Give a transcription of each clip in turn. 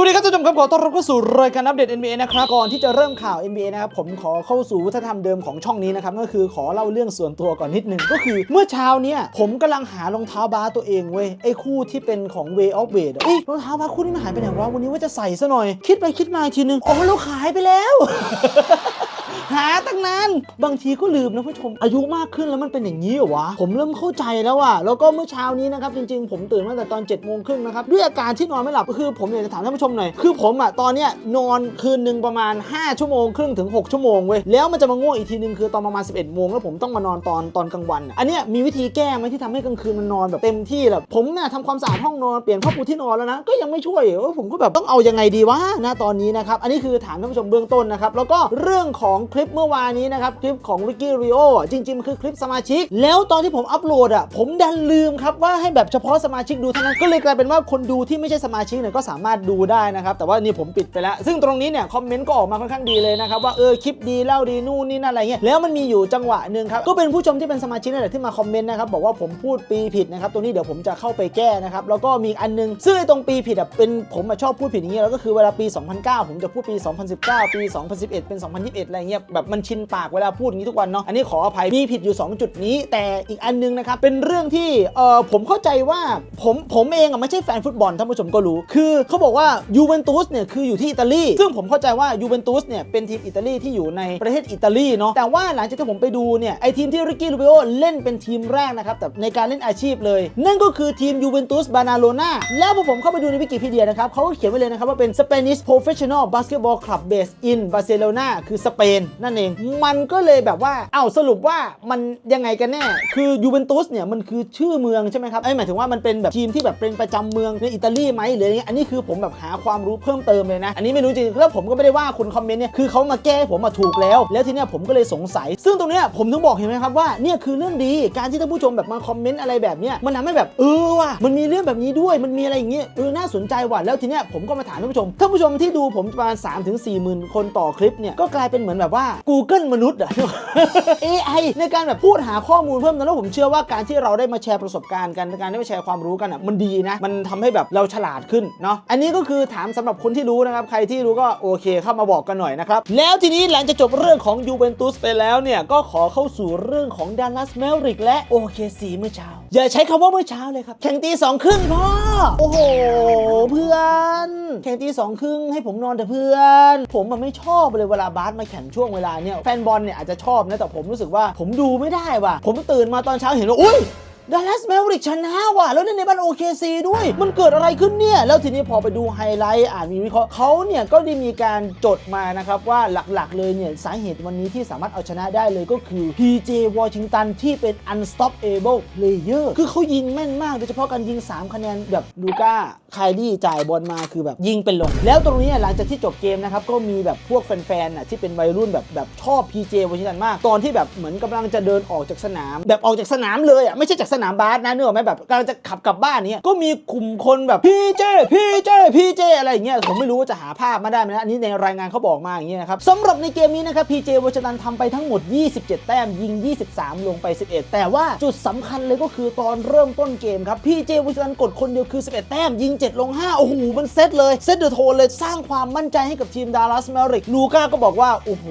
สวัสดีครับท่านผู้ชมครับขอต้อนรับเข้าสู่รายการอัปเดต NBA นะครับก่อนที่จะเริ่มข่าว NBA นะครับผมขอเข้าสู่วัฒนธรรมเดิมของช่องนี้นะครับก็คือขอเล่าเรื่องส่วนตัวก่อนนิดนึงก็คือ เมื่อเช้าเนี้ยผมกำลังหารองเท้าบาสตัวเองเว้ยไอ้คู่ที่เป็นของ Way of Weight อะเอ้ยรองเท้าบาสคู่นี้มันหายไปไหนวะวันนี้ว่าจะใส่ซะหน่อย คิดไปคิดมาทีนึงอ๋อเราขายไปแล้ว หาตั้งนาน บางทีก็ลืมนะผู้ชม อายุมากขึ้นแล้วมันเป็นอย่างนี้เหรอวะ ผมเริ่มเข้าใจแล้วอะแล้วก็เมื่อเช้านี้นะครับ จริง ๆ ผมตื่นมาแต่ตอน7จ็ดโมงครึ่งนะครับ ด้วยอาการที่นอนไม่หลับก็คือผมอยากจะถามท่านผู้ชมหน่อย คือผมอะตอนเนี้ยนอนคืนหนึ่งประมาณ 5 ชั่วโมงครึ่งถึง 6 ชั่วโมงเว้ย แล้วมันจะมาง่วงอีกทีนึงคือตอนประมาณ 11โมงแล้วผมต้องมานอนตอนตอนกลางวันอะอันเนี้ยมีวิธีแก้ไหมที่ทำให้กลางคืนมันนอนแบบเต็มที่แบบผมเนี่ยทำความสะอาดห้องนอนเปลี่ยนผ้าปูที่นอนแล้วนะก็ยังไม่ช่วยเออผมก็แบบต้องเอายังไงดีวะณตอนนี้นะครับอันนี้คือถามท่านผู้ชมเบื้องต้นนะครับแล้วก็เรื่องของคลิปเมื่อวานนี้นะครับ คลิปของริกกี้ริโอจริงๆมันคือคลิปสมาชิก แล้วตอนที่ผมอัปโหลดอะผมดันลืมครับว่าให้แบบเฉพาะสมาชิกดูเท่านั้นก็เลยกลายเป็นว่าคนดูที่ไม่ใช่สมาชิกเนี่ยก็สามารถดูได้นะครับ แต่ว่านี่ผมปิดไปแล้ว ซึ่งตรงนี้เนี่ยคอมเมนต์ก็ออกมาค่อนข้างดีเลยนะครับว่าเออคลิปดีเล่าดีนู่นนี่นั่นอะไรเงี้ยแล้วมันมีอยู่จังหวะหนึ่งครับก็เป็นผู้ชมที่เป็นสมาชิกนั่นแหละที่มาคอมเมนต์นะครับบอกว่าผมพูดปีผิดนะครับตรงนี้เดี๋ยวผมจะเข้าไปแก้นะครับแล้วก็มีอันนึงซึ่งไอ้ตรงปีผิดอะเป็นผมชอบพูดผิดอย่างเงี้ยแล้วก็คือเวลาปี 2009 ผมจะพูดปี 2019 ปี 2011 เป็น 2021 อะไรเงี้ยแบบมันชินปากเวลาพูดอย่างนี้ทุกวันเนาะอันนี้ขออภัยมีผิดอยู่ 2 จุดนี้ แต่อีกอันนึงนะครับเป็นเรื่องที่เออผมเข้าใจว่าผมผมเองอะไม่ใช่แฟนฟุตบอลท่านผู้ชมก็รู้ คือเขาบอกว่ายูเวนตุสเนี่ยคืออยู่ที่อิตาลีซึ่งผมเข้าใจว่ายูเวนตุสเนี่ยเป็นทีมอิตาลีที่อยู่ในประเทศอิตาลีเนาะแต่ว่าหลังจากที่ผมไปดูเนี่ยไอทีมที่ริกกี้ลูเบโอเล่นเป็นทีมแรกนะครับแต่ในการเล่นอาชีพเลย นั่นก็คือทีมยูเวนตุสบานาโลนาแล้วพอผมเข้าไปดูในวิกิพีเดียนะครับเขาก็เขียนไว้เลยนะครับว่าเป็น Spanish Professional Basketball Club based in Barcelona คือสเปนนั่นเอง มันก็เลยแบบว่า เอ้าสรุปว่ามันยังไงกันแน่ คือยูเวนตุสเนี่ยมันคือชื่อเมืองใช่ไหมครับไอ้หมายถึงว่ามันเป็นแบบทีมที่แบบเป็นประจำเมืองในอิตาลีไหมหรืออะไรเงี้ยอันนี้คือผมแบบหาความรู้เพิ่มเติมเลยนะ อันนี้ไม่รู้จริงแล้วผมก็ไม่ได้ว่าคุณคอมเมนต์เนี่ยคือเขามาแก้ผมมาถูกแล้ว แล้วทีเนี้ยผมก็เลยสงสัย ซึ่งตรงเนี้ยผมถึงบอกเห็นไหมครับว่าเนี่ยคือเรื่องดีการที่ท่านผู้ชมแบบมาคอมเมนต์อะไรแบบเนี้ยมันทำให้แบบเออว่ะมันมีเรื่องแบบนี้ด้วยมันมีอะไรอย่างเงี้ยเออน่าสนใจว่ะแล้วทีเนี้ยผมก็มาถามท่านผู้ชมท่านผู้ชมที่ดูผมประมาณ3 4 0 0 0 0คนต่อคลิปเนี่ยก็กลายเป็นเหมือนแบบว่า Google มนุษย์อะ AI ในการแบบพูดหาข้อมูลเพิ่มเติมแล้วผมเชื่อว่าการที่เราได้มาแชร์ประสบการณ์กันการได้มาแชร์ความรู้กันอะมันดีนะ มันทำให้แบบเราฉลาดขึ้นเนาะอันนี้ก็คือถามสำหรับคนที่รู้นะครับ ใครที่รู้ก็โอเคเข้ามาบอกกันหน่อยนะครับ แล้วทีนี้หลังจากจบเรื่องของยูเวนตุสไปแล้วเนี่ยก็ขอเข้าสู่เรื่องของดัลลัสเมลริกและโอเคซีเมื่อเช้า อย่าใช้คำว่าเมื่อเช้าเลยครับ แข่งตีสองครึ่งพ่อโอ้โห เพื่อน แข่งตีสองครึ่งให้ผมนอนแต่เพื่อน ผมมันไม่ชอบเลยเวลาบาสมาแข่งช่วงเวลาเนี่ยแฟนบอลเนี่ยอาจจะชอบนะแต่ผมรู้สึกว่าผมดูไม่ได้ว่ะผมตื่นมาตอนเช้าเห็นว่าอุ้ย ดัลลัสแมวริกชนะว่ะแล้วเล่นในบ้านโอเคซีด้วย มันเกิดอะไรขึ้นเนี่ย แล้วทีนี้พอไปดูไฮไลท์อ่านมีวิเคราะห์เขาเนี่ย ก็ได้มีการจดมานะครับว่าหลักๆเลยเนี่ย สาเหตุวันนี้ที่สามารถเอาชนะได้เลยก็คือ PJ Washington ที่เป็น unstoppable player คือเขายิงแม่นมาก โดยเฉพาะการยิง 3 คะแนนแบบลูก้าไคลี่จ่ายบอลมาคือแบบยิงเป็นลง แล้วตรงนี้หลังจากที่จบเกมนะครับก็มีแบบพวกแฟนๆน่ะที่เป็นวัยรุ่นแบบแบบชอบ PJ Washington มาก ตอนที่แบบเหมือนกำลังจะเดินออกจากสนาม แบบออกจากสนามเลยอะไม่ใช่จากสนามบาสนะเนื้อไหมแบบกำลังจะขับกลับบ้านเนี่ยก็มีกลุ่มคนแบบพี่เจพี่เจพี่เจอะไรอย่างเงี้ยผมไม่รู้ว่าจะหาภาพมาได้ไหมนะอันนี้ในรายงานเขาบอกมาอย่างเงี้ยนะครับสำหรับในเกมนี้นะครับพีเจวชตันทำไปทั้งหมด 27 แต้มยิง 23 ลงไป 11 แต่ว่าจุดสำคัญเลยก็คือตอนเริ่มต้นเกมครับพีเจวชตันกดคนเดียวคือ 11 แต้มยิง 7 ลง 5 โอ้โหมันเซตเลยเซตเดอะโทนเลยสร้างความมั่นใจให้กับทีมดัลลัสแมริกลูก้าก็บอกว่าโอ้โห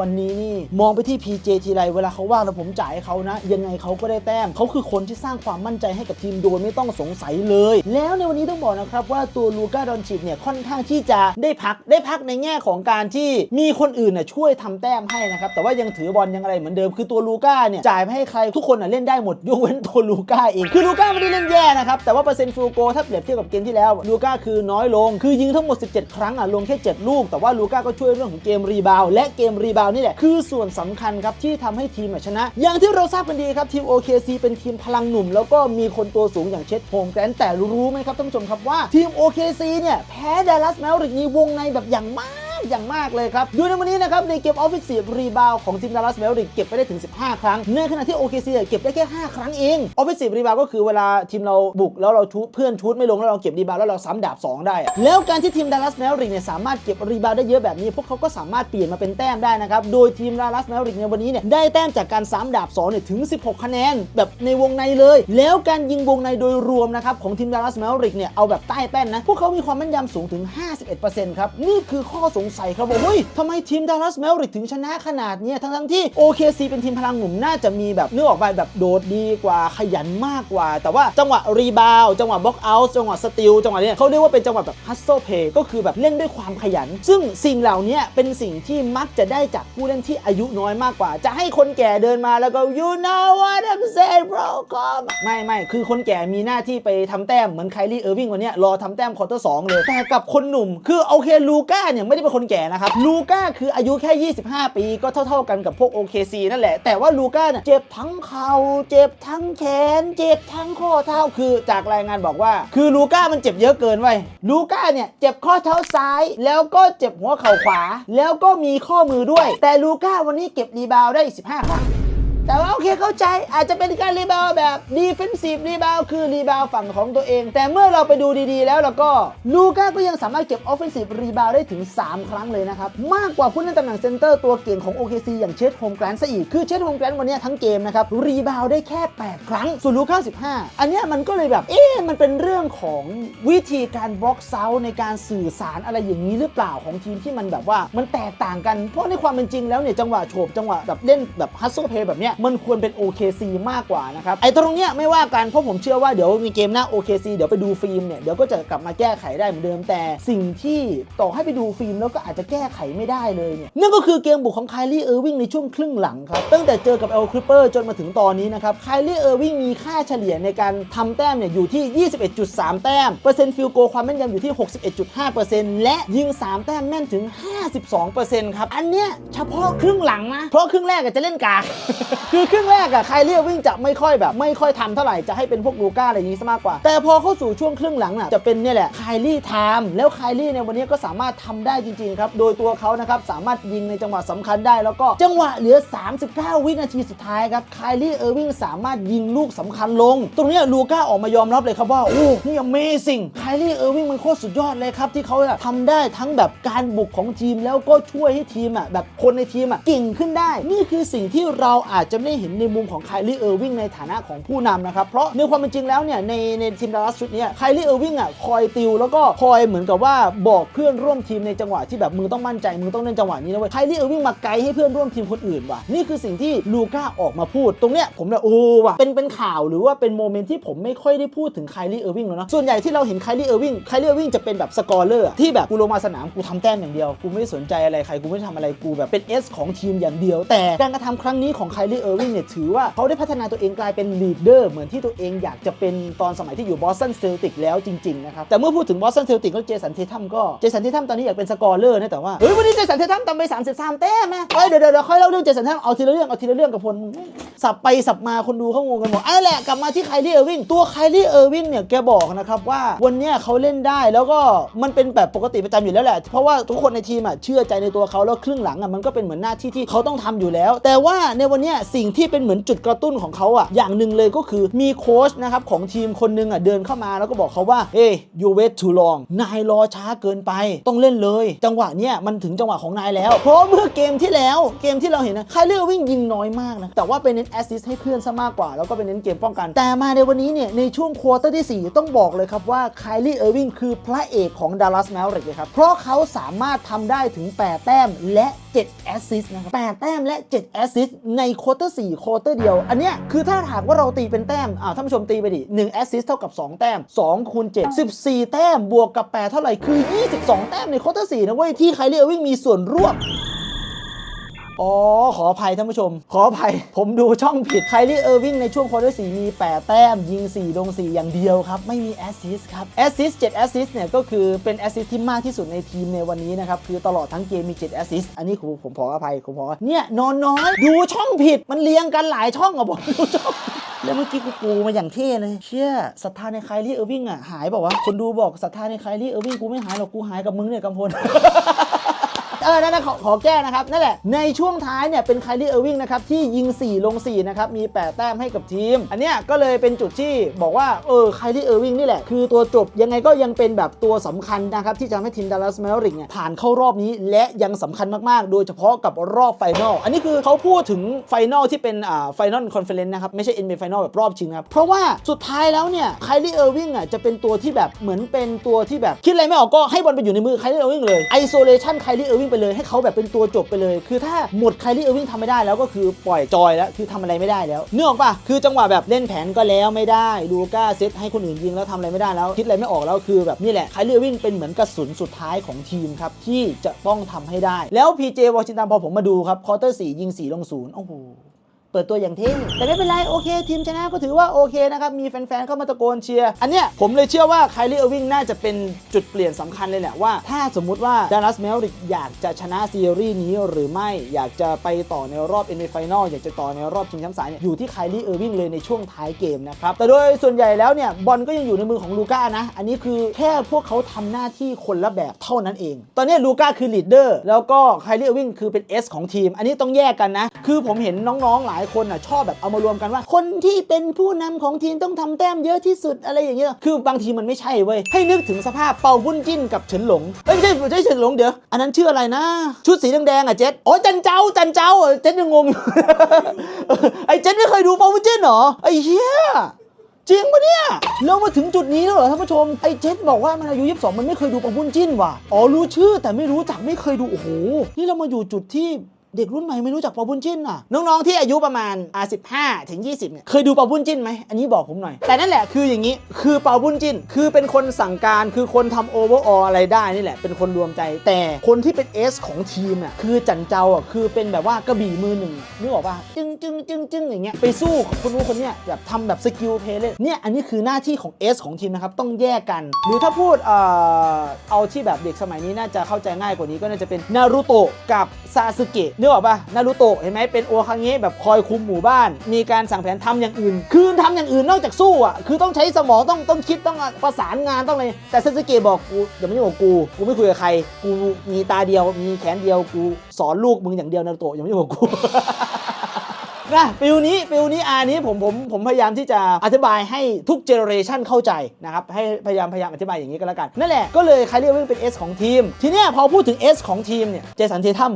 วันนี้นี่มองไปที่ PJ ทีไรเวลาเขาว่างแล้วผมจ่ายให้เขานะ ยังไงเขาก็ได้แต้มเขาคือคนที่สร้างความมั่นใจให้กับทีมโดยไม่ต้องสงสัยเลย แล้วในวันนี้ต้องบอกนะครับว่าตัวลูก้าดอนชิตเนี่ยค่อนข้างที่จะได้พักได้พักในแง่ของการที่มีคนอื่นน่ะช่วยทำแต้มให้นะครับแต่ว่ายังถือบอลยังอะไรเหมือนเดิมคือตัวลูก้าเนี่ยจ่ายไปให้ใครทุกคนน่ะเล่นได้หมดยกเว้นตัวลูก้าเองคือลูก้าไม่ได้เล่นแย่นะครับแต่ว่าเปอร์เซ็นต์ฟิลโกถ้าเปรียบเทียบกับเกมที่แล้วลูก้าคือน้อยลง คือยิงทั้งหมด 17 ครั้งอะลงแค่ 7 ลูก แต่ว่าลูก้าก็ช่วยเรื่องของเกมรีบาวและเกมรีบาวนี่แหละคือส่วนสำคัญครับที่ทำให้ทีมชนะ อย่างที่เราทราบกันดีครับทีม OKC เป็นทีมพลังหนุ่ม แล้วก็มีคนตัวสูงอย่างเชดโฮมแกรนแต่รู้ไหมครับท่านผู้ชมครับว่าทีม OKC เนี่ยแพ้ดัลลัสแมวริกในวงในแบบอย่างมากากอย่างมากเลยครับ ดูในวันนี้นะครับ ในเกม Offensive Rebound ของทีม Dallas Mavericks เก็บไปได้ถึง 15 ครั้ง ในขณะที่ OKC เก็บได้แค่ 5 ครั้งเอง Offensive Rebound ก็คือเวลาทีมเราบุกแล้วเราชูเพื่อนชูดไม่ลงแล้วเราเก็บรีบาวแล้วเราซ้ำดาบ 2 ได้ แล้วการที่ทีม Dallas Mavericks เนี่ยสามารถเก็บรีบาวได้เยอะแบบนี้พวกเขาก็สามารถเปลี่ยนมาเป็นแต้มได้นะครับโดยทีม Dallas Mavericks ในวันนี้เนี่ยได้แต้มจากการซ้ำดาบ2เนี่ยถึง 16 คะแนนแบบในวงในเลย แล้วการยิงวงในโดยรวมนะครับของทีม Dallas Mavericks เนี่ยเอาแบบใต้แป้นนะพวกเขามีความแม่นยำสูงถึง 51%ครับนี่คือข้อสงใสัยครับว่าเฮ้ยทำไมทีม Dallas Mavericks ถึงชนะขนาดนี้ยทั้งที่ OKC เป็นทีมพลังหนุ่มน่าจะมีแบบเนื้อออกไปแบบโดดดีกว่าขยันมากกว่า แต่ว่าจังหวะรีบาวจังหวะบล็อกเอาท์จังหวะสติลจังหวะเนี้ยเขาเรียกว่าเป็นจังหวะแบบ hustle play ก็คือแบบเล่นด้วยความขยัน ซึ่งสิ่งเหล่านี้เป็นสิ่งที่มักจะได้จากผู้เล่นที่อายุน้อยมากกว่า จะให้คนแก่เดินมาแล้วก็ you know what I'm saying bro come ไม่ไม่คือคนแก่มีหน้าที่ไปทำแต้มเหมือนไคลี่เออร์วิงวันเนี้ยรอทำแต้มควอเตอร์สองเลยแต่กับคนหนุ่มคือโอเคลูก้าเนี่ยไม่ได้เป็นคนแก่นะครับลูก้าคืออายุแค่ 25 ปีก็เท่า ๆกันกับพวก OKC นั่นแหละ แต่ว่าลูก้าเนี่ยเจ็บทั้งเข่าเจ็บทั้งแขน เจ็บทั้งข้อเท้าคือจากรายงานบอกว่า คือลูก้ามันเจ็บเยอะเกินไว้ลูก้าเนี่ยเจ็บข้อเท้าซ้าย แล้วก็เจ็บหัวเข่าขวา แล้วก็มีข้อมือด้วย แต่ลูก้าวันนี้เก็บรีบาวได้ 15 ครั้ง แต่ว่าโอเคเข้าใจอาจจะเป็นการรีบาวแบบดีเฟนซีฟรีบาวคือรีบาวฝั่งของตัวเอง แต่เมื่อเราไปดูดีๆ แล้วเราก็ลูก้าก็ยังสามารถเก็บออฟเฟนซีฟรีบาวได้ถึง 3 ครั้งเลยนะครับ มากกว่าผู้เล่นตำแหน่งเซนเตอร์ตัวเก่งของ OKC อย่างเชดโฮมแกรนซะอีก คือเชดโฮมแกรนวันนี้ทั้งเกมนะครับรีบาวได้แค่ 8 ครั้งส่วนลูก้า15 อันนี้มันก็เลยแบบเะมันเป็นเรื่องของวิธีการบล็อกเซาในการสื่อสารอะไรอย่างนี้หรือเปล่าของทีมที่มันแบบว่ามันแตกต่างกัน เพราะในความเป็นจริงแล้วเนี่ยจังหวะโฉบจังหวะแบบเล่นแบบฮัสโซเพย์แบบเนี้ยมันควรเป็น OKC มากกว่านะครับไอ้ตรงเนี้ยไม่ว่ากันเพราะผมเชื่อว่าเดี๋ยวมีเกมหน้า OKC เดี๋ยวไปดูฟิล์มเนี่ยเดี๋ยวก็จะกลับมาแก้ไขได้เหมือนเดิมแต่ สิ่งที่ต่อให้ไปดูฟิล์มแล้วก็อาจจะแก้ไขไม่ได้เลยเนี่ยนั่นก็คือเกมบุกของไคลี่เออร์วิงในช่วงครึ่งหลังครับตั้งแต่เจอกับเอลคริปเปอร์จนมาถึงตอนนี้นะครับไคลี่เออร์วิงมีค่าเฉลี่ยในการทำแต้มเนี่ยอยู่ที่ที่ 21.3 แต้ม เปอร์เซ็นต์ฟิลโกความแม่นยำอยู่ที่ 61.5%และยิง 3 แต้มแม่นถึง 52%ครับ อันเนี้ยเฉพาะครึ่งหลังนะ เพราะครึ่งแรกอะจะเล่นกากคือครึ่งแรกอะไคลี่วิ่งจะไม่ค่อยแบบ ไม่ค่อยทำเท่าไหร่จะให้เป็นพวกลูก้าอะไรนี้ซะมากกว่า แต่พอเข้าสู่ช่วงครึ่งหลังน่ะจะเป็นเนี่ยแหละไคลี่ไทม์แล้วไคลี่ในวันนี้ก็สามารถทำได้จริงๆครับโดยตัวเขานะครับสามารถยิงในจังหวะสำคัญได้ แล้วก็จังหวะเหลือ 39 วินาทีสุดท้ายครับไคลี่เออร์วิงสามารถยิงลูกสำคัญลง ตรงเนี้ลูก้าออกมายอมรับเลยครับว่า โอ้นี่ Amazing ไคลี่เออร์วิงมันโคตรสุดยอดเลยครับ ที่เขาอะทำได้ทั้งแบบการบุกของทีม แล้วก็ช่วยให้ทีมอะแบบคนในทีมอะเก่งขึ้นได้ นี่คือสิ่งที่เราอาจจะไม่เห็นในมุมของไคลี่เออร์วิงในฐานะของผู้นำนะครับ เพราะในความเป็นจริงแล้วเนี่ยในในทีมดัลลัสชุดเนี้ไคลี่เออร์วิงอะคอยติวแล้วก็คอยเหมือนกับว่าบอกเพื่อนร่วมทีมในจังหวะที่แบบมึงต้องมั่นใจมึงต้องเล่นจังหวะนี้นะเว้ยไคลี่เออร์วิงมาไกด์ให้เพื่อนร่วมทีมคนอื่นว่ะนี่คือสิ่งที่ลูก้าออกมาพูด ตรงเนี้ยผมเนี่ยโอ้ว่ะเป็นเป็นข่าวหรือว่าเป็นโมเมนต์ที่ผมไม่ค่อยได้พูดถึงไคลี่เออร์วิงแล้วเนาะส่วนใหญ่ที่เราเห็นไคลี่เออร์วิงไคลี่เออร์วิงจะเป็นแบบสกอร์เลอร์ที่แบบกูลงมาสนามกูทำแต้มอย่างเดียวกูไม่สนใจอะไรใครกูไม่ทำอะไรกูแบบเป็น S ของทีมอย่างเดียว แต่การกระทำครั้งนี้ของไคลี่เออร์วิงเนี่ยถือว่าเขาได้พัฒนาตัวเองกลายเป็นลีดเดอร์เหมือนที่ตัวเองอยากจะเป็นตอนสมัยที่อยู่บอสตันเซลติกแล้วจริงๆนะครับแต่เมื่อพูดถึงบอสตันเซลติกแล้วเจสันเททัมก็เจสันเททัมตอนนี้อยากเป็นสกอร์เลอร์นะแต่ว่าเฮ้ยวันนี้เจสันเททัมทำไป33แต้มนะเฮ้ยเดี๋ยวเดี๋ยวค่อยเล่าเรื่องเจสันเททัมเอาทีละเรื่องเอาทีละเรื่องกับพลสับไปสับมาคนดูเขางงกันหมดอะแหละกลับมาที่ไคลี่เออร์วิงตัวไคลี่เออร์วิงเนี่ยแกบอกนะครับว่าวันเนี้ยเขาเล่นได้แล้วก็มันเป็นแบบปกติประจำอยู่แล้วแหละ เพราะว่าทุกคนในทีมอะเชื่อใจในตัวเขาแล้วครึ่งหลังอะมันก็เป็นเหมือนหน้าที่ที่เขาต้องทำอยู่แล้ว แต่ว่าในวันเนี้ยสิ่งที่เป็นเหมือนจุดกระตุ้นของเขาอะอย่างหนึ่งเลยก็คือมีโค้ชนะครับของทีมคนหนึงอะเดินเข้ามาแล้วก็บอกเขาว่าเฮ้ย you wait too long นายรอช้าเกินไป ต้องเล่นเลย จังหวะเนี้ยมันถึงจังหวะของนายแล้ว เพราะเมื่อเกมที่แล้วเกมที่เราเห็นนะไคลี่วิ่งยิงน้อยมากนะแต่ว่าไปเน้นแอสซิสต์ให้เพื่อนซะมากกว่า แล้วก็ไปเน้นเกมป้องกัน แต่มาในวันนี้เนี่ยในช่วงควอเตอร์ที่ 4 ต้องบอกเลยครับว่าไคลี่เออร์วิงคือพระเอกของดัลลัสแมวริกเลยครับ เพราะเขาสามารถทำได้ถึง 8 แต้มและ 7 แอสซิสต์นะครับ 8 แต้มและ 7 แอสซิสต์ในควอเตอร์4ควอเตอร์เดียว อันเนี้ยคือถ้าหากว่าเราตีเป็นแต้ม อ่าท่านผู้ชมตีไปดิ1แอสซิสต์เท่ากับ 2 แต้ม2คูณ7 14 แต้มบวกกับ 8 เท่าไหร่คือ 22 แต้มในควอเตอร์4นะเว้ยที่ไคลี่เออร์วิงมีส่วนร่วม อ๋อ ขออภัยท่านผู้ชม ขออภัย ผมดูช่องผิดไคลี่เออร์วิงในช่วงควอเตอร์4มี 8 แต้ม ยิง 4 ลง 4 อย่างเดียวครับ ไม่มีแอสซิสครับแอสซิสต์7แอสซิสเนี่ยก็คือเป็นแอสซิสที่มากที่สุดในทีมในวันนี้นะครับ คือตลอดทั้งเกมมี7แอสซิสอันนี้ผมผมขออภัยผมขอเนี่ยนอนน้อยดูช่องผิดมันเรียงกันหลายช่องอะบอกดูช่องแล้วเมื่อกี้กูปูมาอย่างเท่เลย เชื่อศรัทธาในไคลี่เออร์วิงอะหายบอกว่าคนดูบอกศรัทธาในไคลี่เออร์วิงกูไม่หายหรอกกูหายกับมึงเนี่ยกำพล เออนั่นนะขอขอแก้นะครับ นั่นแหละ ในช่วงท้ายเนี่ยเป็นไคลี่เออร์วิงนะครับ ที่ยิง 4 ลง 4 นะครับ มี 8 แต้มให้กับทีม อันเนี้ยก็เลยเป็นจุดที่บอกว่า เออไคลี่เออร์วิงนี่แหละ คือตัวจบยังไงก็ยังเป็นแบบตัวสำคัญนะครับ ที่จะทำให้ทีมดัลลัสแมวริกเนี่ยผ่านเข้ารอบนี้ และยังสำคัญมาก ๆ โดยเฉพาะกับรอบไฟนอลอันนี้คือเขาพูดถึงไฟนอลที่เป็นอ่าไฟนอลคอนเฟอเรนซ์นะครับไม่ใช่ NBA ไฟนอลแบบรอบชิงครับเพราะว่าสุดท้ายแล้วเนี่ยไคลี่เออร์วิงอะจะเป็นตัวที่แบบเหมือนเป็นตัวที่แบบคิดอะไรไม่ออกก็ให้บอลไปอยู่ในมือไคลี่เออร์วิงเลยไอโซเลชันไคลี่เออร์วิงไปเลยให้เขาแบบเป็นตัวจบไปเลย คือถ้าหมดไคลี่เออร์วิงทำไม่ได้แล้วก็คือปล่อยจอยแล้วคือทำอะไรไม่ได้แล้วเนื้อออกปะคือจังหวะแบบเล่นแผนก็แล้วไม่ได้ลูก้าเซตให้คนอื่นยิงแล้วทำอะไรไม่ได้แล้วคิดอะไรไม่ออกแล้วคือแบบนี่แหละไคลี่เออร์วิงเป็นเหมือนกระสุนสุดท้ายของทีมครับที่จะต้องทำให้ได้แล้วพีเจวอชิงตันพอผมมาดูครับควอเตอร์สี่ยิง4ลงศูนย์โอ้โห ปิดตัวอย่างเท่แต่ไม่เป็นไรโอเคทีมชนะก็ถือว่าโอเคนะครับ มีแฟนๆเข้ามาตะโกนเชียร์ อันเนี้ยผมเลยเชื่อว่าไคล i ี่เออร์วิงน่าจะเป็นจุดเปลี่ยนสำคัญเลยแหละว่า ถ้าสมมุติว่าดัลลัสแมวริกอยากจะชนะซีรีส์นี้หรือไม่อยากจะไปต่อในรอบ NBA Final อยากจะต่อในรอบชิงแชมป์สายเนี่ยอยู่ที่ไคล i ี่เออร์วิงเลยในช่วงท้ายเกมนะครับแต่โดยส่วนใหญ่แล้วเนี่ยบอลก็ยังอยู่ในมือของลูก้านะอันนี้คือแค่พวกเขาทำหน้าที่คนละแบบเท่านั้นเอง ตอนนี้ลูก้าคือลีดเดอร์แล้วก็ไคล i ี่เออร์วิงคือเป็น S ของทีม อันนี้ต้องแยกกันนะคือผมเห็นน้องๆหลายคนอะชอบแบบเอามารวมกันว่า คนที่เป็นผู้นำของทีมต้องทำแต้มเยอะที่สุดอะไรอย่างเงี้ยคือบางทีมันไม่ใช่เว้ยให้นึกถึงสภาพเป่าบุญจิ้นกับเฉินหลงเอ้ยไม่ใช่ไม่ใช่เฉินหลงเดี๋ยวอันนั้นชื่ออะไรนะ ชุดสีแดงๆอะเจ็ดอ๋อจันเจ้าจันเจ้าเจ็ดยังงงอยู่ไอ้เจ็ดไม่เคยดูเป่าบุญจิ้นหรอไอ้เหี้ยจริงปะเนี่ยเรามาถึงจุดนี้แล้วเหรอท่านผู้ชม ไอ้เจษบอกว่ามันอายุ 22 มันไม่เคยดูปังบุญจิ้นว่ะ อ๋อรู้ชื่อแต่ไม่รู้จักไม่เคยดู โอ้โห นี่เรามาอยู่จุดที่ เด็กรุ่นใหม่ไม่รู้จักปาบุญจิ้นอะ น้องๆที่อายุประมาณอ่า15ถึง20เนี่ยเคยดูปาบุญจิ้นไหมอันนี้บอกผมหน่อย แต่นั่นแหละคืออย่างนี้ คือปาบุญจิ้น คือเป็นคนสั่งการคือคนทำโอเวอร์อออะไรได้นี่แหละ เป็นคนรวมใจ แต่คนที่เป็นเอสของทีมอะคือจันเจ้าอะคือเป็นแบบว่ากระบี่มือหนึ่งนึกออกป่ะจึ้งจึ้งจึ้งจึ้งอย่างเงี้ยไปสู้คนนู้นคนเนี้ยแบบทำแบบสกิลเพลย์เล่นเนี่ยอันนี้คือหน้าที่ของ S ของทีมนะครับต้องแยกกัน หรือถ้าพูดเอ่อเอาที่แบบเด็กสมัยนี้น่าจะเข้าใจง่ายกว่านี้ก็น่าจะเป็นนารูโตะกับซาสึเกะนึกออกปะนารูโตะเห็นไหมเป็นโอคังเงะแบบคอยคุมหมู่บ้าน มีการสั่งแผนทำอย่างอื่น คือทำอย่างอื่นนอกจากสู้อะคือต้องใช้สมองต้องต้องคิดต้องประสานงานต้องอะไรแต่เซาสึเกะบอกกูอย่ามายุ่งกับกูกูไม่คุยกับใคร กูมีตาเดียว มีแขนเดียวกูสอนลูกมึงอย่างเดียวนารูโตะอย่ามายุ่งกับกูนะฟิลนี้ฟิลนี้อานี้ผมผมผมพยายามที่จะอธิบายให้ทุกเจเนอเรชันเข้าใจนะครับให้พยายามพยายามอธิบายอย่างนี้ก็แล้วกัน นั่นแหละก็เลยใครเรียกว่าเป็น S ของทีม ทีเนี้ยพอพูดถึง S ของทีมเนี่ยเจสันเททัม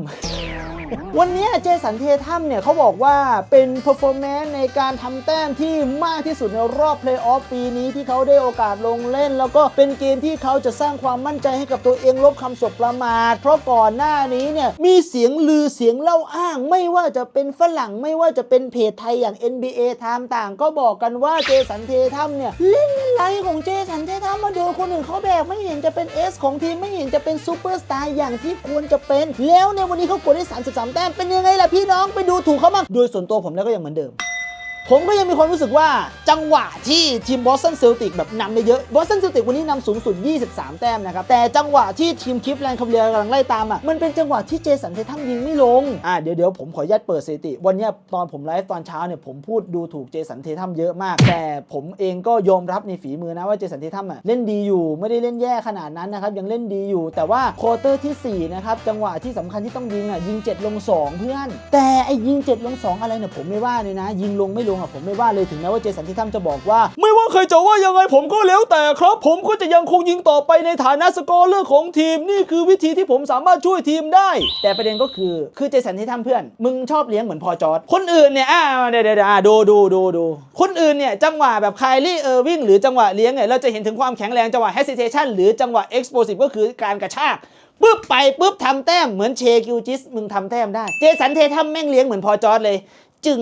วันนี้เจสันเททัมเนี่ยเขาบอกว่าเป็น performance ในการทำแต้มที่มากที่สุดในรอบเพลย์ออฟปีนี้ที่เขาได้โอกาสลงเล่น แล้วก็เป็นเกมที่เขาจะสร้างความมั่นใจให้กับตัวเองลบคำสบประมาท เพราะก่อนหน้านี้เนี่ยมีเสียงลือเสียงเล่าอ้าง ไม่ว่าจะเป็นฝรั่งไม่ว่าจะเป็นเพจไทยอย่าง NBA Time ต่างก็บอกกันว่าเจสันเททัมเนี่ยเล่นอะไรของเจสันเททัมมาโดนคนอื่นเขาแบกไม่เห็นจะเป็น S ของทีมไม่เห็นจะเป็นซูเปอร์สตาร์อย่างที่ควรจะเป็น แล้วในวันนี้เขากดได้33แต้มเป็นยังไงล่ะพี่น้องไปดูถูกเขามั้งโดยส่วนตัวผมแล้วก็ยังเหมือนเดิม ผมก็ยังมีความรู้สึกว่าจังหวะที่ทีมบอสตันเซลติกแบบนำได้เยอะบอสตันเซลติกวันนี้นำสูงสุด 23 แต้มนะครับ แต่จังหวะที่ทีมคลิฟแลนด์คาเบียกำลังไล่ตามอะมันเป็นจังหวะที่เจสันเททัมยิงไม่ลงอ่าเดี๋ยวเดี๋ยวผมขออนุญาตเปิดสถิติ วันนี้ตอนผมไลฟ์ตอนเช้าเนี่ยผมพูดดูถูกเจสันเททัมเยอะมาก แต่ผมเองก็ยอมรับในฝีมือนะว่าเจสันเททัมอะเล่นดีอยู่ไม่ได้เล่นแย่ขนาดนั้นนะครับยังเล่นดีอยู่ แต่ว่าควอเตอร์ที่สี่นะครับจังหวะที่สำคัญที่ต้องยิงอะยิง 7 ลง 2 เพื่อน แต่ไอ้ยิง 7 ลง 2 อะไรเนี่ยผมไม่ว่าเลยนะ ยิงลงไม่ลงอะผมไม่ว่าเลยถึงแม้ว่าเจสันที่ทำจะบอกว่า ไม่ว่าใครจะว่ายังไงผมก็แล้วแต่ครับ ผมก็จะยังคงยิงต่อไปในฐานะสกอร์เลอร์ของทีมนี่คือวิธีที่ผมสามารถช่วยทีมได้ แต่ประเด็นก็คือคือเจสันที่ทำเพื่อน มึงชอบเลี้ยงเหมือนพอจอร์ดคนอื่นเนี่ยอ่าเดี๋ยวเดี๋ยวเดี๋ยวดูดูดูดูคนอื่นเนี่ยจังหวะแบบไคลลี่เออร์วิงหรือจังหวะเลี้ยงเนี่ยเราจะเห็นถึงความแข็งแรงจังหวะ hesitation หรือจังหวะ explosive ก็คือการกระชากปุ๊บไปปุ๊บทำแต้มเหมือนเชกิวจิสมึงทำแต้มได้ เจสันเททัมแม่งเลี้ยงเหมือนพอจอร์ดเลย จึง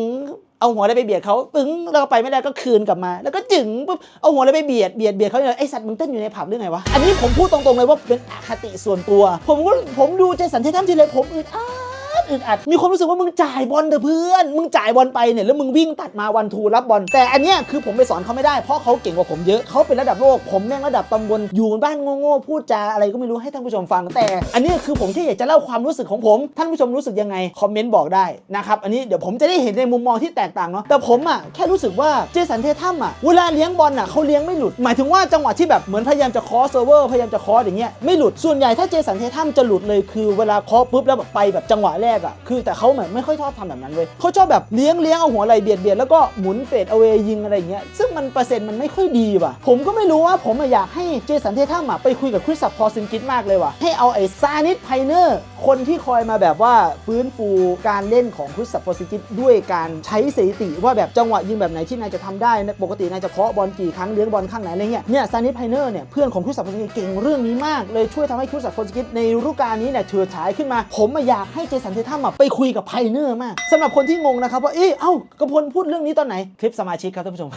เอาหัวอะไรไปเบียดเขาปึ้งแล้วก็ไปไม่ได้ก็คืนกลับมา แล้วก็จึงปุ๊บเอาหัวอะไรไปเบียดเบียดเบียดเขาเลยไอสัตว์มึงเต้นอยู่ในผับหรือไงวะอันนี้ผมพูดตรงๆเลยว่าเป็นอคติส่วนตัว ผมก็ผมดูเจสันเททัมทีไรผมอึดอัด อึดอัด มีความรู้สึกว่ามึงจ่ายบอลเถอะเพื่อน มึงจ่ายบอลไปเนี่ยแล้วมึงวิ่งตัดมาวันทูรับบอล แต่อันเนี้ยคือผมไปสอนเขาไม่ได้เพราะเขาเก่งกว่าผมเยอะเขาเป็นระดับโลก ผมแม่งระดับตำบลอยู่บ้านโง่ๆพูดจาอะไรก็ไม่รู้ให้ท่านผู้ชมฟัง แต่อันนี้คือผมแค่อยากจะเล่าความรู้สึกของผม ท่านผู้ชมรู้สึกยังไงคอมเมนต์บอกได้นะครับอันนี้เดี๋ยวผมจะได้เห็นในมุมมองที่แตกต่างเนาะแต่ผมอะแค่รู้สึกว่าเจสันเททัมอะเวลาเลี้ยงบอลอะเขาเลี้ยงไม่หลุด หมายถึงว่าจังหวะที่แบบเหมือนพยายามจะคอสเซิร์ฟเวอร์พยายามจะคอสอย่างเงี้ยไม่หลุดส่วนใหญ่ถ้าเจสันเททัมจะหลุดเลยคือเวลาคอปุ๊บแล้วแบบไปแบบจังหวะแรกอะคือแต่เขาเหมือนไม่ค่อยชอบทำแบบนั้นเว้ยเขาชอบแบบเลี้ยงเลี้ยงเอาหัวไหลเบียดเบียดแล้วก็หมุนเฟดเอาเวยิงอะไรเงี้ยซึ่งมันเปอร์เซ็นต์มันไม่ค่อยดีว่ะผมก็ไม่รู้ว่าผมอยากให้เจสันเททัมไปคุยกับคริสซับพอซินกิสมากเลยว่ะให้เอาไอ้ซานิสไพเนอร์คนที่คอยมาแบบว่าฟื้นฟูการเล่นของคริสซับพอซินกิสด้วยการใช้สถิติว่าแบบจังหวะยิงแบบไหนที่นายจะทำได้ปกตินายจะเคาะบอลกี่ครั้งเลี้ยงบอลข้างไหนอะไรเงี้ยเนี่ยซานิสไพเนอร์เนี่ยเพื่อนของคริสซับพอซินกิสเก่งเรื่องนี้มากเลยช่วยทำให้คริสซับพอซินกิสในฤดูกาลนี้เนี่ยเฉิดฉายขึ้นมา ผมอะอยากให้เจสันเททัมอะไปคุยกับไพเนอร์มากสำหรับคนที่งงนะครับว่าเอ๊ะเอ้ากระพลพูดเรื่องนี้ตอนไหน คลิปสมาชิกครับท่านผู้ชม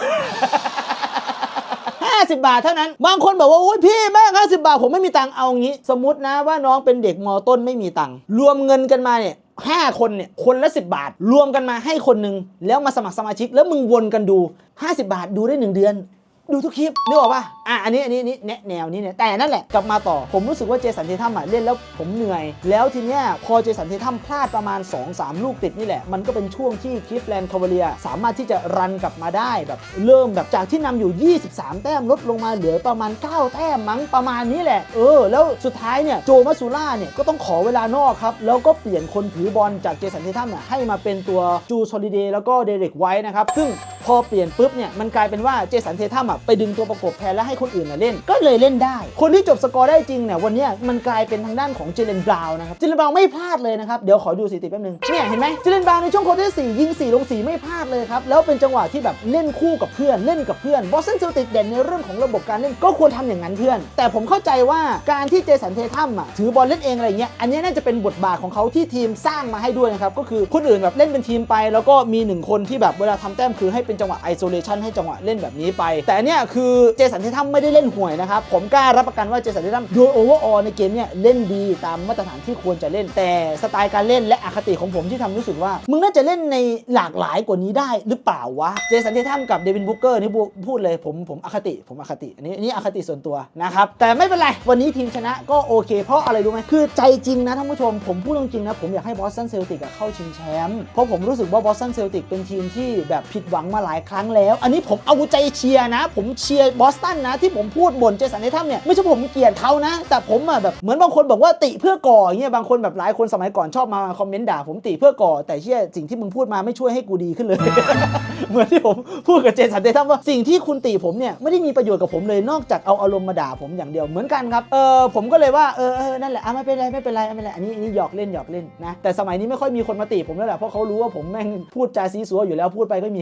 50 บาทเท่านั้น บางคนบอกว่า โอ้ยพี่แม่ง50 บาท ผมไม่มีตังค์เอางี้ สมมตินะว่าน้องเป็นเด็กมต้นไม่มีตังค์รวมเงินกันมาเนี่ยห้าคนเนี่ยคนละ 10 บาท รวมกันมาให้คนหนึ่งแล้วมาสมัครสมาชิก แล้วมึงวนกันดู 50 บาทดูได้ 1 เดือน ดูทุกคลิปนึกออกป่ะอะอันนี้อันนี้อันนี้แนะแนวนี้เนี่ยแต่นั่นแหละกลับมาต่อผมรู้สึกว่าเจสันเททัมอะเล่นแล้วผมเหนื่อย แล้วทีเนี้ยพอเจสันเททัมพลาดประมาณ 2-3 ลูกติดนี่แหละ มันก็เป็นช่วงที่คลิฟแลนด์คาวเลียสามารถที่จะรันกลับมาได้แบบเริ่มแบบจากที่นำอยู่ 23 แต้มลดลงมาเหลือประมาณ 9 แต้มมั้งประมาณนี้แหละ เออ แล้วสุดท้ายเนี่ยโจมาซูล่าเนี่ยก็ต้องขอเวลานอกครับแล้วก็เปลี่ยนคนถือบอลจากเจสันเททัมเนี่ยให้มาเป็นตัวจูซอลิเดแล้วก็เดเร็กไว้นะครับซึ่งพอเปลี่ยนปุ๊บเนี่ยมันกลายเป็นว่าเจสันเททัมอะไปดึงตัวประกบแทนแล้วให้คนอื่นเล่น ก็เลยเล่นได้ คนที่จบสกอร์ได้จริงเนี่ยวันนี้มันกลายเป็นทางด้านของเจเลนบราวน์นะครับเจเลนบราวน์ไม่พลาดเลยนะครับเดี๋ยวขอดูสถิติแป๊บนึงเนี่ยเห็นไหมเจเลนบราวน์ในช่วงโควอเตอร์สี่ยิง4ลง4ไม่พลาดเลยครับแล้วเป็นจังหวะที่แบบเล่นคู่กับเพื่อนเล่นกับเพื่อนบอสตันเซลติกเด่นในเรื่องของระบบการเล่นก็ควรทำอย่างนั้นเพื่อน แต่ผมเข้าใจว่าการที่เจสันเททัมอะถือบอลเล่นเองอะไรเงี้ยอันนี้น่าจะเป็นบทบาทของเขาที่ทีมสร้างมาให้ด้วยนะครับก็คือคนอื่นแบบเล่นเป็นทีมไป แล้วก็มีหนึ่งคนที่แบบเวลาทำแต้มคือให้เป็นจังหวะไอโซเลชันให้จังหวะเล่นแบบนี้ไป แต่เนี้ยคือเจสันเททัมไม่ได้เล่นห่วยนะครับ ผมกล้ารับประกันว่าเจสันเททัมโดยโอเวอร์ออในเกมเนี่ยเล่นดีตามมาตรฐานที่ควรจะเล่น แต่สไตล์การเล่นและอคติของผมที่ทำรู้สึกว่า มึงน่าจะเล่นในหลากหลายกว่านี้ได้หรือเปล่าวะเจสันเททัมกับเดวินบุกเกอร์นี่พูดเลยผมผมอคติผมอคติอันนี้อันนี้อคติส่วนตัวนะครับแต่ไม่เป็นไรวันนี้ทีมชนะก็โอเค เพราะอะไรรู้ไหมคือใจจริงนะท่านผู้ชมผมพูดจริงๆนะผมอยากให้บอสตันเซลติกเข้าชิงแชมป์เพราะผมรู้สึกว่าบอสตันเซลติกเป็นทีมที่แบบผิดหวังมาหลายครั้งแล้ว อันนี้ผมเอาใจเชียร์นะ ผมเชียร์บอสตันนะ ที่ผมพูดบ่นเจสันเททัมเนี่ยไม่ใช่ผมเกลียดเขานะ แต่ผมอะแบบเหมือนบางคนบอกว่าติเพื่อก่ออย่างเงี้ยบางคนแบบหลายคนสมัยก่อนชอบมาคอมเมนต์ด่าผมติเพื่อก่อแต่เชื่อสิ่งที่มึงพูดมาไม่ช่วยให้กูดีขึ้นเลย เหมือนที่ผมพูดกับเจสันเททัมว่าสิ่งที่คุณติผมเนี่ยไม่ได้มีประโยชน์กับผมเลยนอกจากเอาอารมณ์มาด่าผมอย่างเดียวเหมือนกันครับเออผมก็เลยว่าเออเออนั่นแหละอะไม่เป็นไรไม่เป็นไรไม่เป็นไรอันนี้อันนี้หยอกเล่นหยอกเล่นนะแต่สมัยนี้ไม่ค่อยมีคนมาติผมแล้วแหละเพราะเขารู้ว่าผมแม่งพูดจาซีซัวอยู่แล้วพูดไปก็มี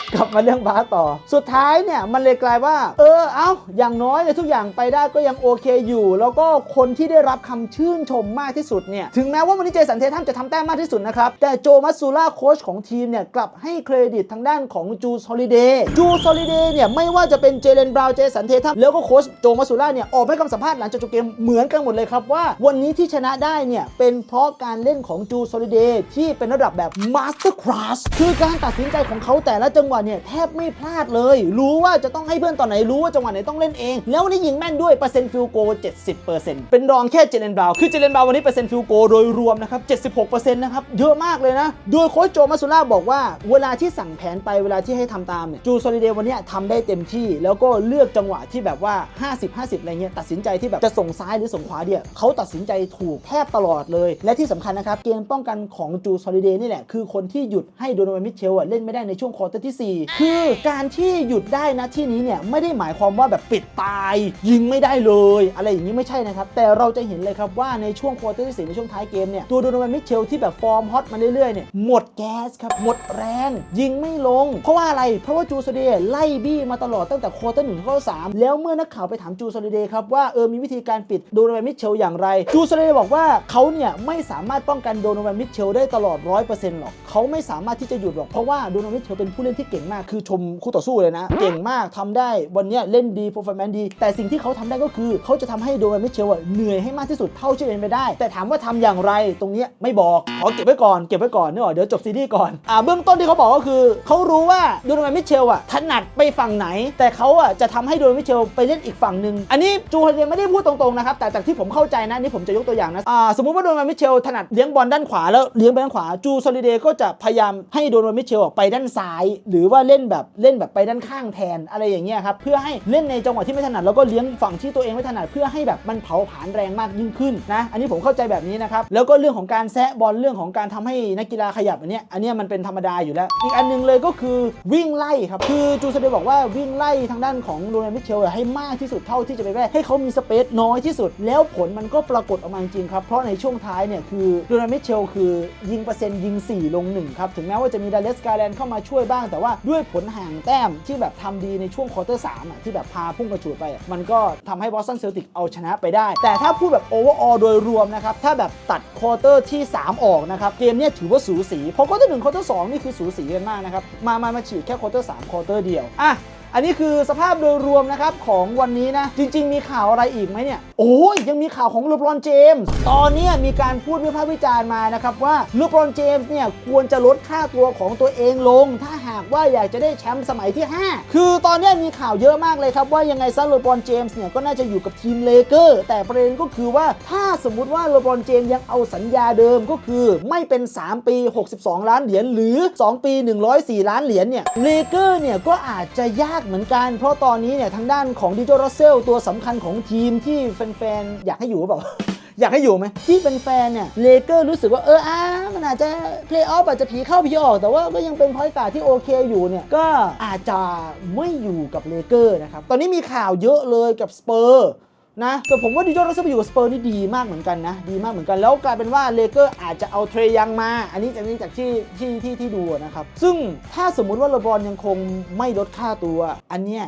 กลับมาเรื่องบาสต่อ สุดท้ายเนี่ยมันเลยกลายว่า เออ เอ้า อย่างน้อยเนี่ยทุกอย่างไปได้ก็ยังโอเคอยู่ แล้วก็คนที่ได้รับคำชื่นชมมากที่สุดเนี่ย ถึงแม้ว่าวันนี้เจสันเททัมจะทำแต้มมากที่สุดนะครับ แต่โจมัสซูล่าโค้ชของทีมเนี่ย กลับให้เครดิตทางด้านของจูซอลิเดย์จูซอลิเดย์เนี่ย ไม่ว่าจะเป็นเจเลนบราว์เจสันเททัมแล้วก็โค้ชโจมัสซูล่าเนี่ย ออกให้คำสัมภาษณ์หลังจากจบเกมเหมือนกันหมดเลยครับว่า วันนี้ที่ชนะได้เนี่ยเป็นเพราะการเล่นของจูซอลิเดย์ที่เป็นระดับแบบมาสเตอร์คลาสคือการตัดสินใจของเขาแต่ละจังหวะเนี่ยแทบไม่พลาดเลย รู้ว่าจะต้องให้เพื่อนตอนไหนรู้ว่าจังหวะไหนต้องเล่นเอง แล้ววันนี้ยิงแม่นด้วยเปอร์เซ็นต์ฟิลโก 70%เป็นรองแค่เจเลนบราวน์คือเจเลนบราวน์วันนี้เปอร์เซ็นต์ฟิลโกโดยรวมนะครับ 76%นะครับเยอะมากเลยนะ โดยโค้ชโจมาสุล่าบอกว่า เวลาที่สั่งแผนไปเวลาที่ให้ทำตามเนี่ยจูซอลิเดวันนี้ทำได้เต็มที่ แล้วก็เลือกจังหวะที่แบบว่า 50 50 อะไรเงี้ยตัดสินใจที่แบบจะส่งซ้ายหรือส่งขวาเดียเขาตัดสินใจถูกแทบตลอดเลย และที่สำคัญนะครับเกมป้องกันของจูซอลิเดนี่แหละคือคนที่หยุดให้โดนวันมิเชลเล่นไม่ได้ในช่วงควอเตอร์ที่4 คือการที่หยุดได้นะที่นี้เนี่ยไม่ได้หมายความว่าแบบปิดตาย ยิงไม่ได้เลย อะไรอย่างนี้ไม่ใช่นะครับ แต่เราจะเห็นเลยครับว่าในช่วงควอเตอร์ที่4ในช่วงท้ายเกมเนี่ยตัวโดโนวันมิเชลที่แบบฟอร์มฮอตมาเรื่อยๆเนี่ยหมดแก๊สครับหมดแรง ยิงไม่ลง เพราะว่าอะไรเพราะว่าจูซเดย์ไล่บี้มาตลอดตั้งแต่ควอเตอร์หนึ่งถึงควอเตอร์สามแล้วเมื่อนักข่าวไปถามจูซเดย์ครับว่าเออมีวิธีการปิดโดโนวันมิเชลอย่างไร จูซเดย์บอกว่าเขาเนี่ยไม่สามารถป้องกันโดโนวันมิเชลได้ตลอด100%หรอกเขาไม่สามารถที่จะหยุดหรอกเพราะว่าโดนวันมิเชลเป็นผู้เล่นที่เก่งมากคือชมคู่ต่อสู้เลยนะ เก่งมากทำได้วันนี้เล่นดี performance ดี แต่สิ่งที่เขาทำได้ก็คือเขาจะทำให้โดนมิเชลเหนื่อยให้มากที่สุดเท่าที่เป็นไปได้ แต่ถามว่าทำอย่างไรตรงนี้ไม่บอกขอเก็บไว้ก่อนเก็บไว้ก่อนเนอะเดี๋ยวจบซีรีส์ก่อนอ่าเบื้องต้นที่เขาบอกก็คือเขารู้ว่าโดนมิเชลอะถนัดไปฝั่งไหน แต่เขาอะจะทำให้โดนมิเชลไปเล่นอีกฝั่งหนึ่งอันนี้จูฮันเดนไม่ได้พูดตรงๆนะครับแต่จากที่ผมเข้าใจนะนี่ผมจะยกตัวอย่างนะอ่าสมมุติว่าโดนมิเชลถนัดเลี้ยงบอลด้านขวาแล้วเลี้ยงไปด้านขวาจูซอลิเดก็จะพยายามให้โดนมิเชลไปด้านซ้ายหรือว่าเล่นแบบเล่นแบบไปด้านข้างแทนอะไรอย่างเงี้ยครับเพื่อให้เล่นในจังหวะที่ไม่ถนัดแล้วก็เลี้ยงฝั่งที่ตัวเองไม่ถนัดเพื่อให้แบบมันเผาผลาญแรงมากยิ่งขึ้นนะอันนี้ผมเข้าใจแบบนี้นะครับแล้วก็เรื่องของการแซะบอลเรื่องของการทำให้นักกีฬาขยับอันเนี้ยอันเนี้ยมันเป็นธรรมดาอยู่แล้ว อีกอันหนึงเลยก็คือวิ่งไล่ครับคือจูซเดบอกว่าวิ่งไล่ทางด้านของโดนมิเชลให้มากที่สุดเท่าที่จะไปได้ให้เขามีสเปซน้อยที่สุด แล้วผลมันก็ปรากฏออกมาจริงครับเพราะในช่วงท้ายเนี่ยคือโดนมิเชลคือยิงเปอร์เซ็นต์ยิง 4 ลง1ครับถึงแม้ว่าจะมีดาเลสกาแลนเข้ามาช่วยบ้าง แต่ว่าด้วยผลห่างแต้มที่แบบทำดีในช่วงควอเตอร์สามอะที่แบบพาพุ่งกระฉูดไปอะมันก็ทำให้บอสตันเซลติกเอาชนะไปได้ แต่ถ้าพูดแบบโอเวอร์ออลโดยรวมนะครับ ถ้าแบบตัดควอเตอร์ที่ 3 ออกนะครับ เกมเนี้ยถือว่าสูสี เพราะควอเตอร์หนึ่งควอเตอร์สองนี่คือสูสีกันมากนะครับ มา มา มาฉีดแค่ควอเตอร์สามควอเตอร์เดียว อะ อันนี้คือสภาพโดยรวมนะครับของวันนี้นะ จริง ๆ มีข่าวอะไรอีกไหมเนี่ย โอ้ยยังมีข่าวของเลบรอนเจมส์ตอนนี้มีการพูดวิพากษ์วิจารณ์มานะครับว่าเลบรอนเจมส์เนี่ยควรจะลดค่าตัวของตัวเองลง ถ้าหากว่าอยากจะได้แชมป์สมัยที่ 5 คือตอนนี้มีข่าวเยอะมากเลยครับว่ายังไงซะเลบรอนเจมส์เนี่ยก็น่าจะอยู่กับทีมเลเกอร์แต่ประเด็นก็คือว่าถ้าสมมุติว่าเลบรอนเจมส์ยังเอาสัญญาเดิมก็คือไม่เป็น 3 ปี 62 ล้านเหรียญหรือ 2 ปี 104 ล้านเหรียญเนี่ยเลเกอร์เนี่ยก็อาจจะยากเหมือนกัน เพราะตอนนี้เนี่ยทางด้านของดิโจรัสเซลตัวสำคัญของทีมที่แฟนๆ อยากให้อยู่หรือเปล่าอยากให้อยู่ไหมที่เป็นแฟนเนี่ยเลเกอร์รู้สึกว่าเอออ่ามันอาจจะเพลย์ออฟอาจจะผีเข้าผีออก แต่ว่าก็ยังเป็นพอยต์การ์ดที่โอเคอยู่เนี่ย ก็อาจจะไม่อยู่กับเลเกอร์นะครับ ตอนนี้มีข่าวเยอะเลยกับสเปอร์ นะแต่ผมว่าดิโจรัสเซลไปอยู่กับสเปอร์นี่ดีมากเหมือนกันนะ ดีมากเหมือนกัน แล้วกลายเป็นว่าเลเกอร์อาจจะเอาเทรยังมา อันนี้จากนี้จากที่ที่ที่ที่ดูนะครับ ซึ่งถ้าสมมุติว่าเลบรอนยังคงไม่ลดค่าตัว อันเนี้ย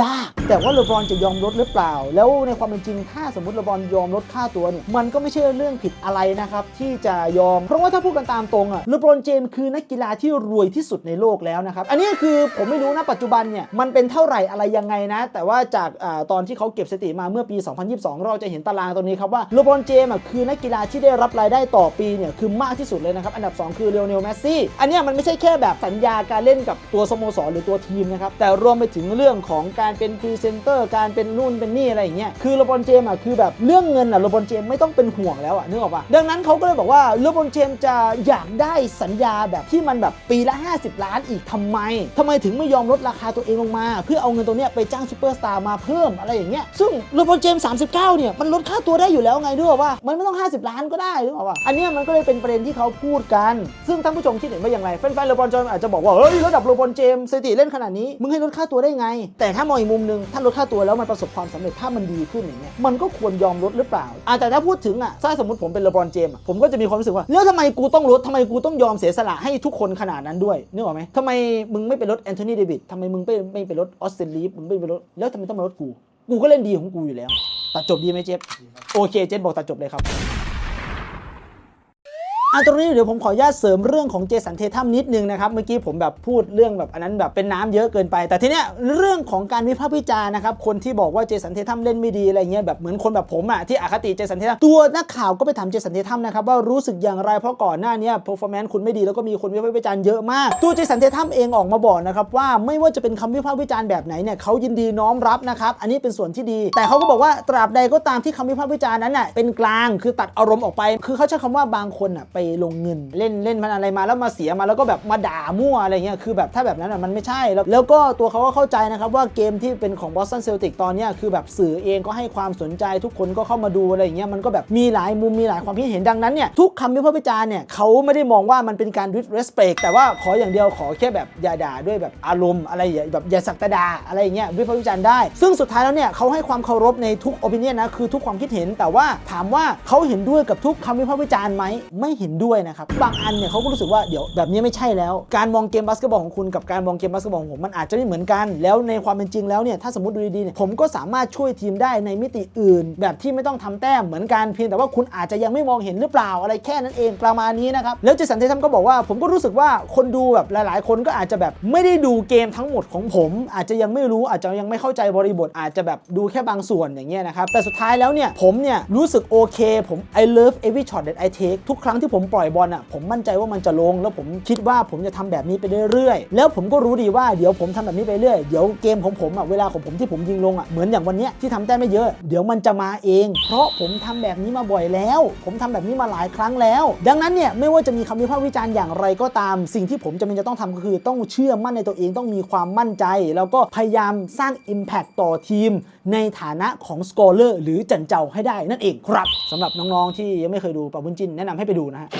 ยาก แต่ว่าเลบรอนจะยอมลดหรือเปล่า แล้วในความเป็นจริงถ้าสมมติเลบรอนยอมลดค่าตัวเนี่ยมันก็ไม่ใช่เรื่องผิดอะไรนะครับที่จะยอม เพราะว่าถ้าพูดกันตามตรงอะเลบรอนเจมคือนักกีฬาที่รวยที่สุดในโลกแล้วนะครับ อันนี้คือผมไม่รู้นะปัจจุบันเนี่ยมันเป็นเท่าไหร่อะไรยังไงนะ แต่ว่าจากอาตอนที่เขาเก็บสถิติมาเมื่อปี 2022 เราจะเห็นตารางตรงนี้ครับว่าเลบรอนเจมอะคือนักกีฬาที่ได้รับรายได้ต่อปีเนี่ยคือมากที่สุดเลยนะครับอันดับสองคือเลโอเนลเมสซี่อันนี้มันไม่ใช่แค่แบบสัญญาการเล่นกับตัวสโมสรหรือตัวทีมนะครับแต่รวมไปถึงเรื่องของการเป็นพรีเซนเตอร์การเป็นนู่นเป็นนี่อะไรอย่างเงี้ยคือเลบอนเจมอะคือแบบเรื่องเงินอะเลบอนเจมไม่ต้องเป็นห่วงแล้วอะนึกออกปะดังนั้นเขาก็เลยบอกว่าเลบอนเจมจะอยากได้สัญญาแบบที่มันแบบปีละ 50 ล้านอีกทำไมทำไมถึงไม่ยอมลดราคาตัวเองลงมา เพื่อเอาเงินตรงเนี้ยไปจ้างซูเปอร์สตาร์มาเพิ่มอะไรอย่างเงี้ยซึ่งเลบอนเจมส์39เนี่ยมันลดค่าตัวได้อยู่แล้วไงนึกออกปะมันไม่ต้อง 50 ล้านก็ได้นึกออกปะอันเนี้ยมันก็เลยเป็นประเด็นที่เขาพูดกัน ซึ่งท่านผู้ชมคิดเห็นว่าอย่างไรแฟนๆเลบอนเจมอาจจะบอกว่าเฮ้ยระดับเลบอนเจมสถิติเล่นขนาดนี้มึงให้ลดค่าตัวได้ไง แต่ถ้ามองอีกมุมหนึ่งถ้าลดค่าตัวแล้วมันประสบความสำเร็จถ้ามันดีขึ้นอย่างเงี้ยมันก็ควรยอมลดหรือเปล่าอะแต่ถ้าพูดถึงอะถ้าสมมติผมเป็นเลบรอนเจมส์ผมก็จะมีความรู้สึกว่าแล้วทำไมกูต้องลดทำไมกูต้องยอมเสียสละให้ทุกคนขนาดนั้นด้วยนึกออกไหมทำไมมึงไม่ไปลดแอนโทนีเดวิดทำไมมึงไม่ไม่ไปลดออสเตรลีฟมึงไม่ไปลดแล้วทำไมต้องมาลดกู กูก็เล่นดีของกูอยู่แล้ว ตัดจบดีไหมเจฟโอเคเจฟบอกตัดจบเลยครับ อะตรงนี้เดี๋ยวผมขออนุญาตเสริมเรื่องของเจสันเททัมนิดนึงนะครับ เมื่อกี้ผมแบบพูดเรื่องแบบอันนั้นแบบเป็นน้ำเยอะเกินไป แต่ทีเนี้ยเรื่องของการวิพากษ์วิจารณ์นะครับ คนที่บอกว่าเจสันเททัมเล่นไม่ดีอะไรเงี้ยแบบเหมือนคนแบบผมอะที่อคติเจสันเททัมตัวนักข่าวก็ไปถามเจสันเททัมนะครับว่ารู้สึกอย่างไรเพราะก่อนหน้านี้ย performance คุณไม่ดีแล้วก็มีคนวิพากษ์วิจารณ์เยอะมาก ตัวเจสันเททัมเองออกมาบอกนะครับว่าไม่ว่าจะเป็นคำวิพากษ์วิจารณ์แบบไหนเนี่ยเขายินดีน้อมรับนะครับอันนี้เป็นส่วนที่ดี แต่เขาก็บอกว่าตราบใดก็ตามที่คำวิพากษ์วิจารณ์นั้นน่ะเป็นกลางคือตัดอารมณ์ออกไป คือเขาใช้คำว่าบางคนอะไปลงเงิน เล่นเล่นมันอะไรมาแล้วมาเสียมาแล้วก็แบบมาด่ามั่วอะไรเงี้ยคือแบบถ้าแบบนั้นอะมันไม่ใช่แล้วแล้วก็ตัวเขาก็เข้าใจนะครับว่าเกมที่เป็นของบอสตันเซลติกตอนเนี้ยคือแบบสื่อเองก็ให้ความสนใจทุกคนก็เข้ามาดูอะไรอย่างเงี้ยมันก็แบบมีหลายมุมมีหลายความคิดเห็นดังนั้นเนี่ยทุกคำวิพากษ์วิจารณ์เนี่ยเขาไม่ได้มองว่ามันเป็นการ disrespect แต่ว่าขออย่างเดียวขอแค่แบบอย่าด่าด้วยแบบอารมณ์อะไรอย่าแบบอย่าสักแต่ดาอะไรอย่างเงี้ยวิพากษ์วิจารณ์ได้ ซึ่งสุดท้ายแล้วเนี่ยเขาให้ความเคารพในทุก opinion นะคือทุกความคิดเห็นแต่ว่าถามว่าเขาเห็นด้วยกับทุกคำวิพากษ์วิจารณ์ไหมไม่เห็นด้วยนะครับบางอันเนี่ยเขาก็รู้สึกว่าเดี๋ยวแบบนี้ไม่ใช่แล้ว การมองเกมบาสเกตบอลของคุณกับการมองเกมบาสเกตบอลของผมมันอาจจะไม่เหมือนกัน แล้วในความเป็นจริงแล้วเนี่ยถ้าสมมติดูดีๆเนี่ยผมก็สามารถช่วยทีมได้ในมิติอื่น แบบที่ไม่ต้องทำแต้มเหมือนกันเพียงแต่ว่าคุณอาจจะยังไม่มองเห็นหรือเปล่าอะไรแค่นั้นเองประมาณนี้นะครับแล้วเจสันเททัมก็บอกว่าผมก็รู้สึกว่าคนดูแบบหลาย ๆ คนก็อาจจะแบบไม่ได้ดูเกมทั้งหมดของผม อาจจะยังไม่รู้อาจจะยังไม่เข้าใจบริบท อาจจะแบบดูแค่บางส่วนอย่างเงี้ยนะครับแต่สุดท้ายแล้วเนี่ยผมเนี่ยรู้สึกโอเคผม I love every shot that I take ทุกครั้งที่ผมปล่อยบอลอะผมมั่นใจว่ามันจะลง แล้วผมคิดว่าผมจะทำแบบนี้ไปเรื่อยๆ แล้วผมก็รู้ดีว่าเดี๋ยวผมทำแบบนี้ไปเรื่อยเดี๋ยวเกมของผมอะเวลาของผมที่ผมยิงลงอะเหมือนอย่างวันนี้ที่ทำแต้มไม่เยอะ เดี๋ยวมันจะมาเอง เพราะผมทำแบบนี้มาบ่อยแล้ว ผมทำแบบนี้มาหลายครั้งแล้ว ดังนั้นเนี่ยไม่ว่าจะมีคำวิพากษ์วิจารณ์อย่างไรก็ตาม สิ่งที่ผมจะเป็นจะต้องทำก็คือ ต้องเชื่อมั่นในตัวเองต้องมีความมั่นใจ แล้วก็พยายามสร้าง Impact ต่อทีม ในฐานะของสกอเลอร์หรือจันเจ้าให้ได้นั่นเองครับสำหรับน้องๆที่ยังไม่เคยดูปาบุญจินแนะนำให้ไปดูนะฮะ